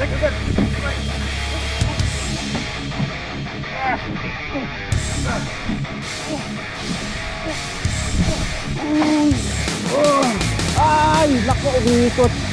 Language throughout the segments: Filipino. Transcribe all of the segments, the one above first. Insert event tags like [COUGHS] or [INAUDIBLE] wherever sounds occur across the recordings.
Strike agad! Strike! Ay, nako, umiikot.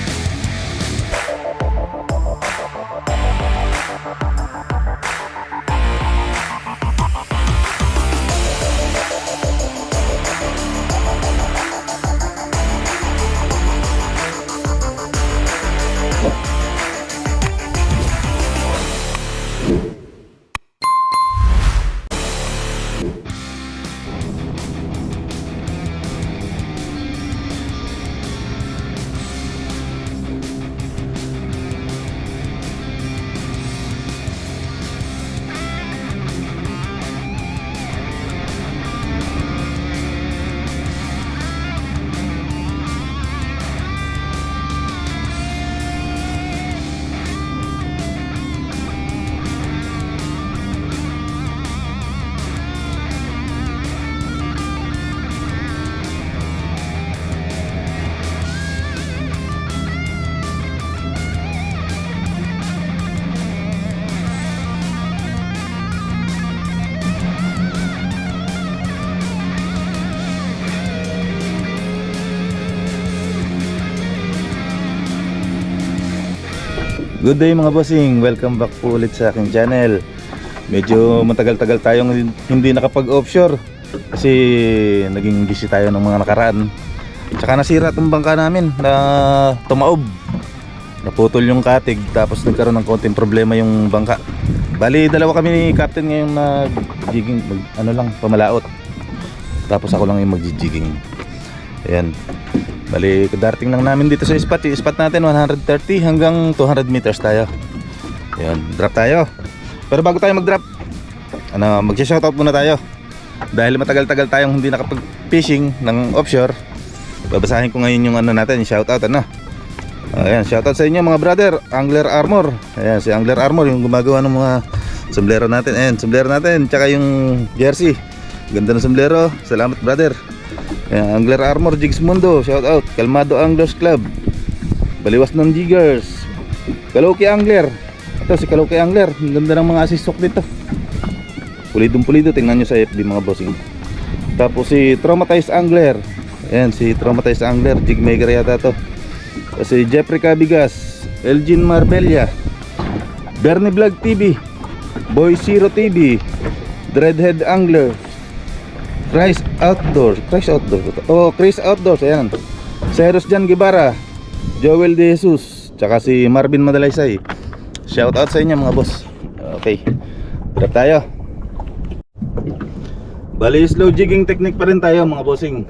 Good day mga bossing, welcome back po ulit sa aking channel. Medyo matagal-tagal tayong hindi nakapag-offshore Kasi naging busy tayo ng mga nakaraan. Tsaka nasira itong bangka namin na tumaob. Naputol yung katig tapos nagkaroon ng konting problema yung bangka. Bali dalawa kami ni Captain ngayon na jigging, ano lang, pamalaot. Tapos ako lang yung magjijigging Ayan Bali, darating lang namin dito sa spot. Yung spot natin 130 hanggang 200 meters tayo. Ayun, drop tayo. Pero bago tayo mag-drop, ano, mag-shoutout muna tayo. Dahil matagal-tagal tayong hindi nakapag-fishing ng offshore, babasahin ko ngayon yung ano natin, shoutout ano. Ayan, shoutout sa inyo mga brother, Angler Armor. Ayan, si Angler Armor yung gumagawa ng mga sombrero natin. Ayan, sombrero natin, tsaka yung jersey. Ganda ng sombrero. Salamat brother. Angler Armor Jigs Mundo, shout out. Kalmado Anglers Club. Baliwas ng Jiggers. Kaloki Angler. Ito si Kaloki Angler. Ang ganda ng mga assist hook dito. Pulidong pulido. Tingnan nyo sa FB mga bossing. Tapos si Traumatized Angler. Ayan, si Traumatized Angler. Jig maker yata to. Si Jeffrey Cabigas. Elgin Marbella. Bernie Vlog TV. Boy Zero TV. Dreadhead Angler. Chris Outdoors. Chris Outdoors. Oh, Chris Outdoors. Ayan. Ceros Jan Guevara. Joel De Jesus. Tsaka si Marvin Madalaysay. Shout out sa inyo mga boss. Okay. Drop tayo. Bali, slow jigging technique pa rin tayo mga bossing.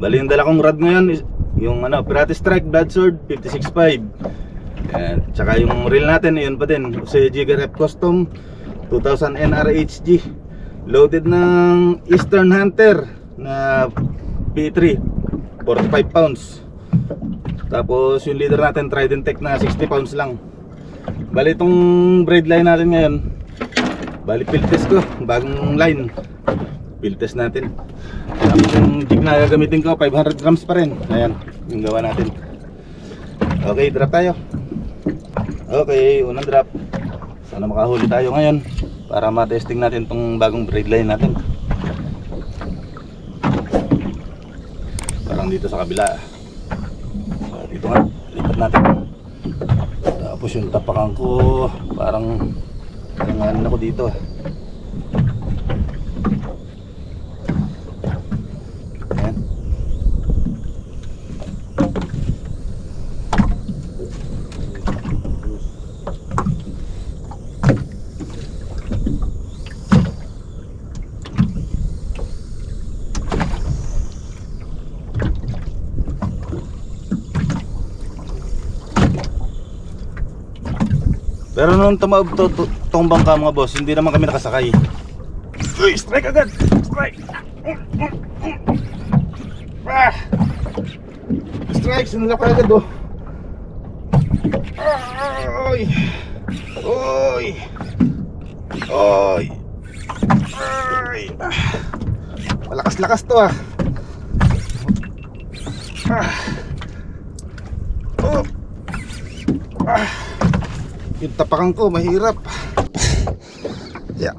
Bali, yung dala kong rod ngayon yung ano, Pirate Strike Blood-Sword 56.5. Ayan. Tsaka yung reel natin, yun pa din. Jose Jigger F Custom 2000 NRHG loaded ng Eastern Hunter na P3 45 pounds. Tapos yung leader natin Trident Tech na 60 pounds lang. Bali itong braid line natin ngayon bali field test ko bagong line. Field test natin. Tapos yung jig na gagamitin ko 500 grams pa rin. Ayan yung gawa natin. Okay drop tayo. Okay unang drop. Sana makahuli tayo ngayon para ma-testing natin tong bagong braid line natin. Parang dito sa kabila. So, dito nga lipat natin. Tapos yung tapakan ko parang nangalan ako dito Pero nung tumawag to, to, tong bangka mga boss, hindi naman kami nakasakay. Uy, strike agad! Strike! Ah! Strike, sinulak ka agad oh. Oy! Oy! Oy! Oy! Ah. Malakas-lakas to ah. Ah. Oh. Ah. Yung tapakan ko, mahirap. Yeah.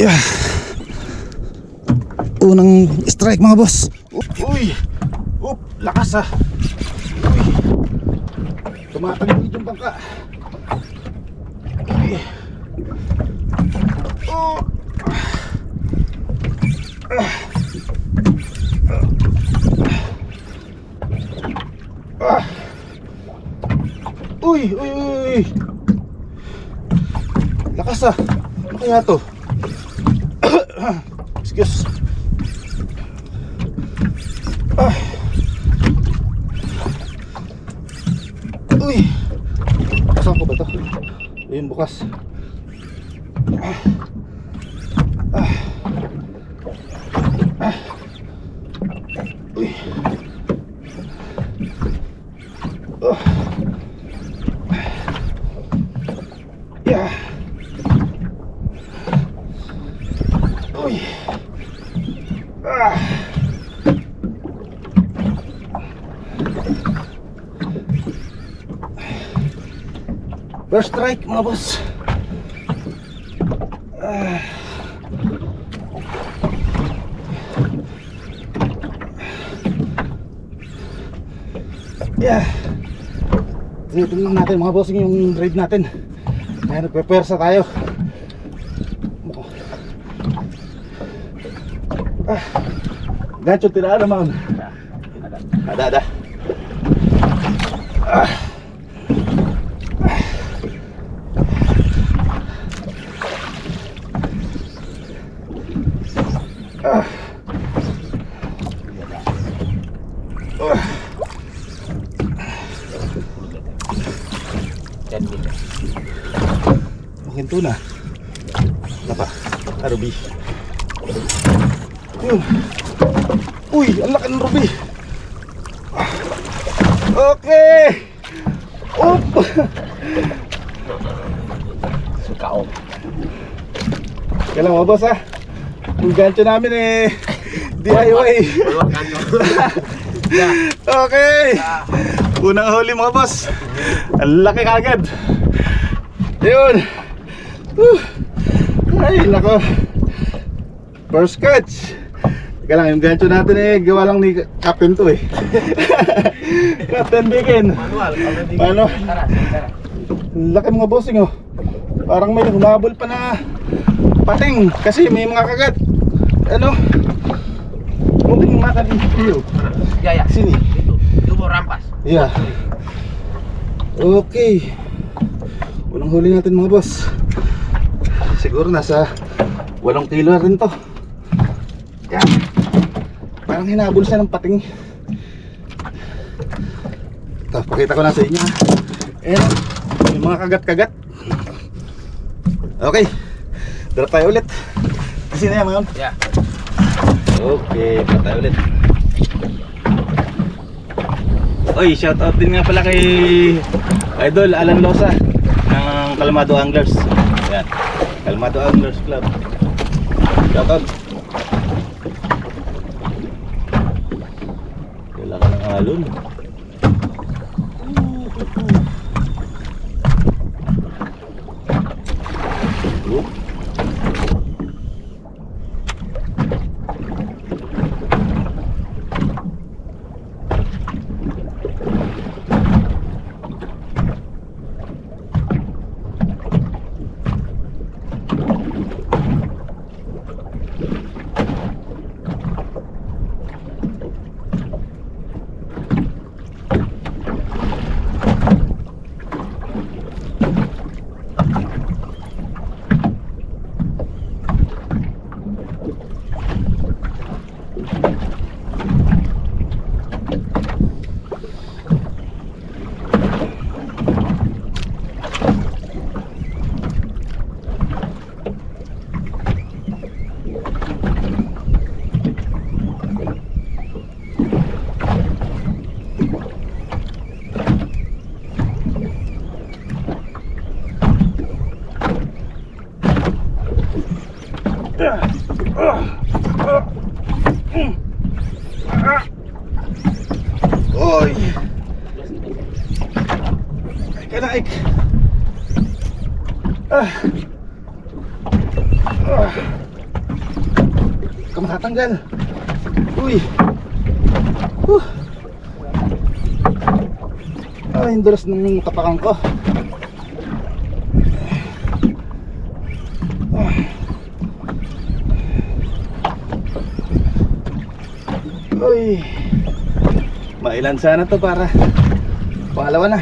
Yeah. Unang strike mga boss. Uy! Up! Lakas ah! Uy! Tumatagilid yung bangka. Uy! Oh! Uy! Uy! Uy! Lakas ah! Ano kaya to? [COUGHS] Excuse. Ah. Uy! Saan ko ba to? Ayun bukas. First strike mga boss. Ah. Yeah. Tingnan natin mga bossing yung raid natin. Kaya nagpe-persa tayo. Ah. Gancho tirada naman. Ada ada. Ah. Ah. Makin tuna. Apa? Ruby. Yun. Uy, ang laki ng ruby. Okay. Up. Sukao. Kailan mga boss ha? Yung gancho namin eh. DIY. Okay. Unang huli mga boss. Ang laki kagad. Yun. Whew. Ay, nako. First catch. Teka lang, yung gancho natin eh, gawa lang ni Captain to eh. [LAUGHS] Captain Bikin. Manual. Paano? Laki mga bossing oh. Parang may humabol pa na pating kasi may mga kagat. Ano? Mungkin mata din iyo. Ya, ya. Sini. Itu. Itu mau rampas. Yeah. Okay. Unang huli natin mga boss. Siguro nasa 8 kilo rin to. Yan. Parang hinabol siya ng pating. Ito, pakita ko na sa inyo. ha. Ayan, yung mga kagat-kagat. Okay. Drop tayo ulit. Kasi na yan mga Ya. Okay, pa tayo ulit. Oy, shout out din nga pala kay Idol Alan Losa ng Kalmado Anglers. Yan. Kalmado Anglers Club. Shout out. Wala ka ng alon. Ka makatanggal. Uy. Huh. Ay, ang dulas ng tapakan ko. Uy. Mailan sana to para pangalawa na.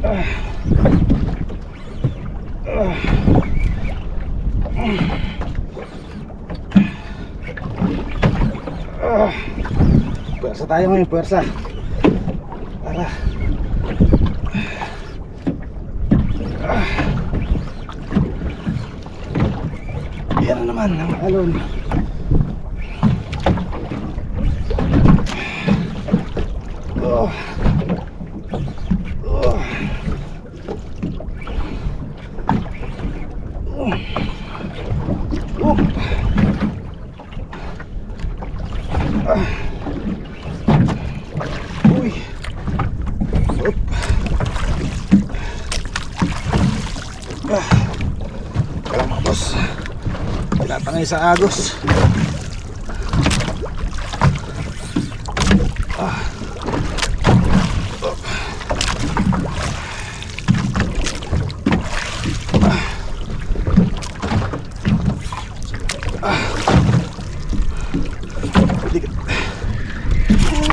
Pwersa tayo ngayon, pwersa. Para. Yan na naman, ang alon. Oh. Oh. Oh. Ah. Uy. Up. Ah. Kaya mga boss. Tinatangay sa agos.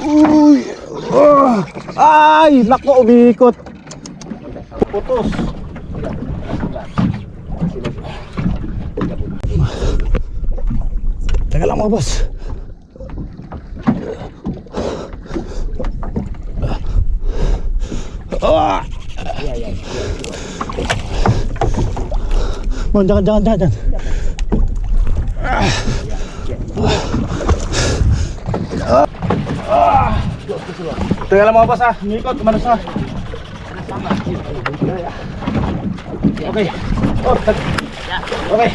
Uy! Oh! Ay! Nako, umiikot! Putos! Teka lang mga boss. Ah! Mon, jangan, jangan, jangan. Teka lang mga boss ha, umikot, umanos ha. Okay. Oh, tag- okay.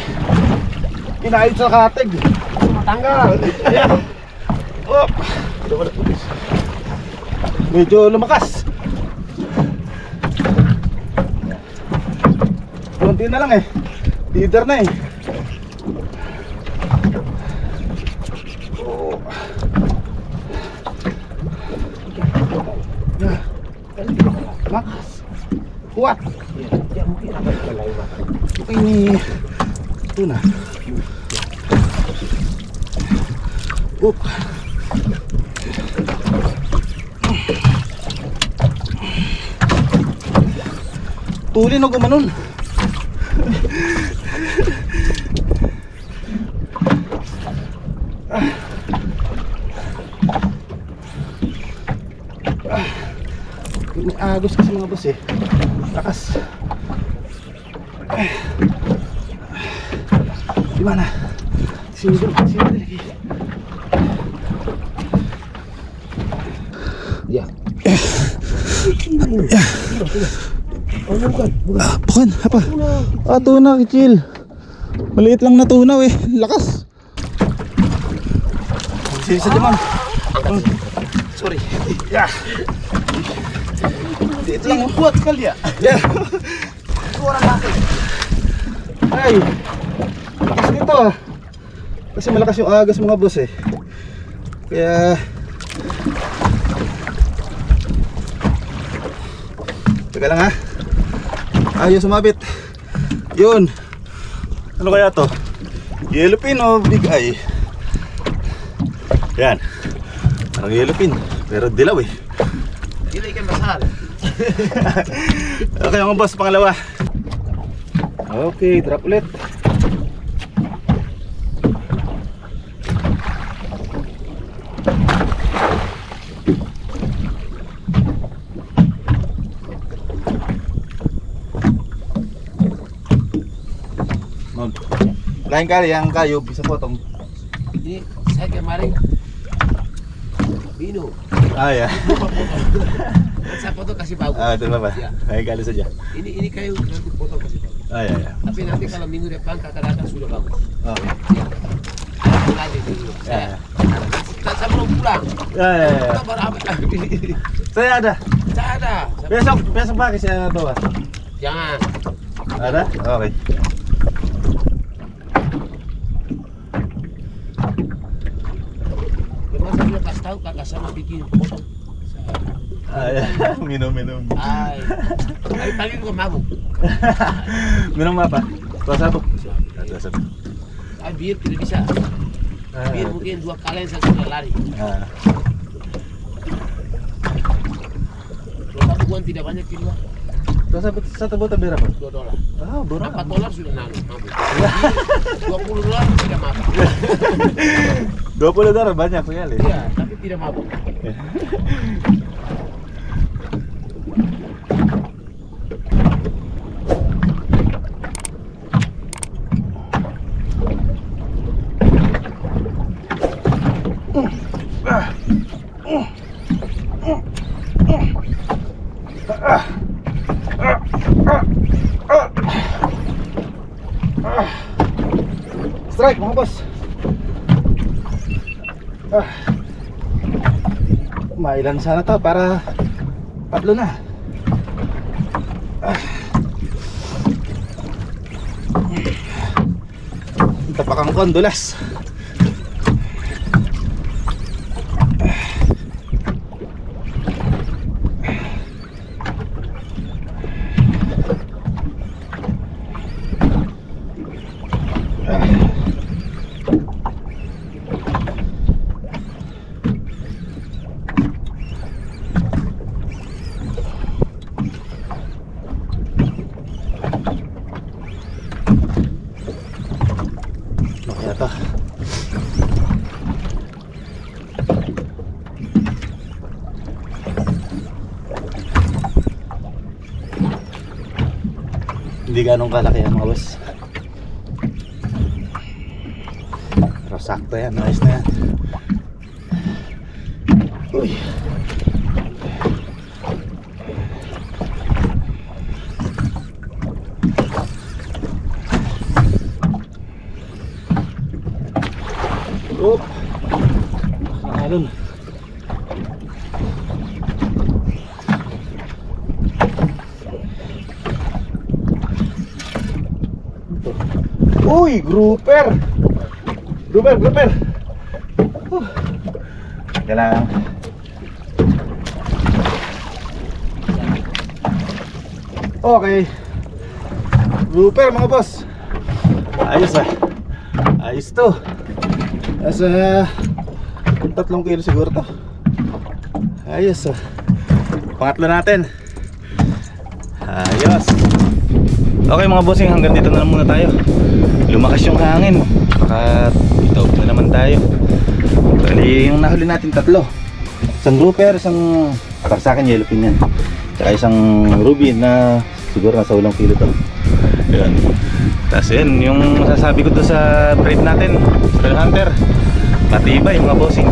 Inaayos sa katig. Tanggal. Yeah. Oh. Medyo lumakas. Kunti na lang eh. Leader na eh. Oh. Makas. Kuat. Okay ni ito na. Up. Tuli no gumanon. Agos kasi mga boss eh. Lakas. Di mana? Sini dulu, sini dulu lagi. Ya. Ah, bukan, apa? Ah, tuna, kecil. Maliit lang na tuna, eh. Lakas. Sini saja, man. Hmm. Sorry. Ya. Ito lang, kuat sekali ya. Ya. Kurang laki. Ay. Lakas nito ah. Kasi malakas yung agas mga boss eh. Kaya Teka lang ha. Ayaw sumabit. Yun. Ano kaya to? Yellow pin o big eye? Yan. Parang yellow pin. Pero dilaw eh. Hindi ka masal. [LAUGHS] Okay mga boss, pangalawa. Okay, drop ulit. Lain kali yang kayu bisa potong. Ini saya kemarin Bino. Ah ya. Saya foto kasih bagus. Ah, itu apa? Ya. Lain kali saja. Ini ini kayu nanti foto kasih bagus. Ah ya ya. Tapi nanti kalau minggu depan kata-kata sudah bagus. Oke. Ya. Dulu. Saya, Ya. saya belum pulang. Ya, ya, ya. Kita baru apa? Saya ada. Tak ada. Besok, besok pagi saya bawa. Jangan. Ada? Oke. Memang saya sudah kasih tahu kakak sama bikin potong. Ah, ya. [LAUGHS] minum, minum. Ay, pagi juga mabuk. [LAUGHS] minum apa? Kelas satu. Kelas satu. Ay bir tidak bisa. Ah, Bir mungkin dua kali saya sudah lari. ah. Kalau satu bulan tidak banyak di luar. Kelas satu, satu botol berapa? Dua dolar. Ah, berapa? Empat dolar sudah nangis mabuk. [LAUGHS] Dua puluh dolar tidak mabuk. 20 dolar banyak sekali. Iya, tira a boca. [LAUGHS] Mailan sana to para tatlo na. Ah. Tapakang kondulas. Ano kaya to? Hindi ganong kalaki yan mga boss. Pero sakto yan, nice na yan. Uy. Oop. Alon. Uy, grouper. Grouper, grouper. Huh. Kailangan. Okay. Grouper mga boss. Ayos ah. Ayos to. Nasa tatlong kilo siguro to. Ayos ah. Pangatlo natin. Ayos. Okay mga bossing, hanggang dito na lang muna tayo. Lumakas yung hangin. Baka itaob na naman tayo. Bali, yung nahuli natin tatlo. Isang grouper, isang para sa akin yellow pin yan. Tsaka isang ruby na siguro nasa ulang kilo to. Yun. Tapos yun, yung masasabi ko doon sa breed natin, Spell Hunter. Matibay mga bossing.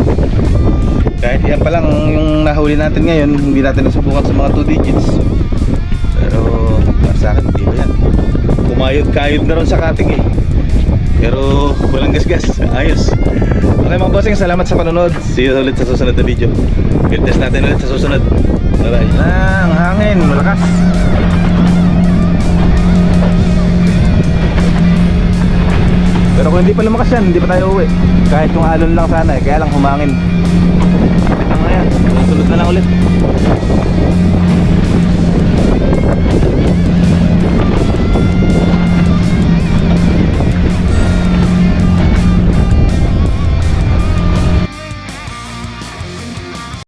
Kahit yan pa lang yung nahuli natin ngayon, hindi natin nasubukan sa mga 2 digits sa akin, hindi ba yan? Kumayod-kayod na ron sa cutting eh. Pero walang gasgas, [LAUGHS] ayos. Okay mga bossing, salamat sa panonood. See you ulit sa susunod na video. Build test natin ulit sa susunod. Bye-bye. Ang hangin, malakas. Pero kung hindi pa lumakas yan, hindi pa tayo uwi. Kahit yung alon lang sana eh, kaya lang humangin. Ito na yan, sunod na lang ulit.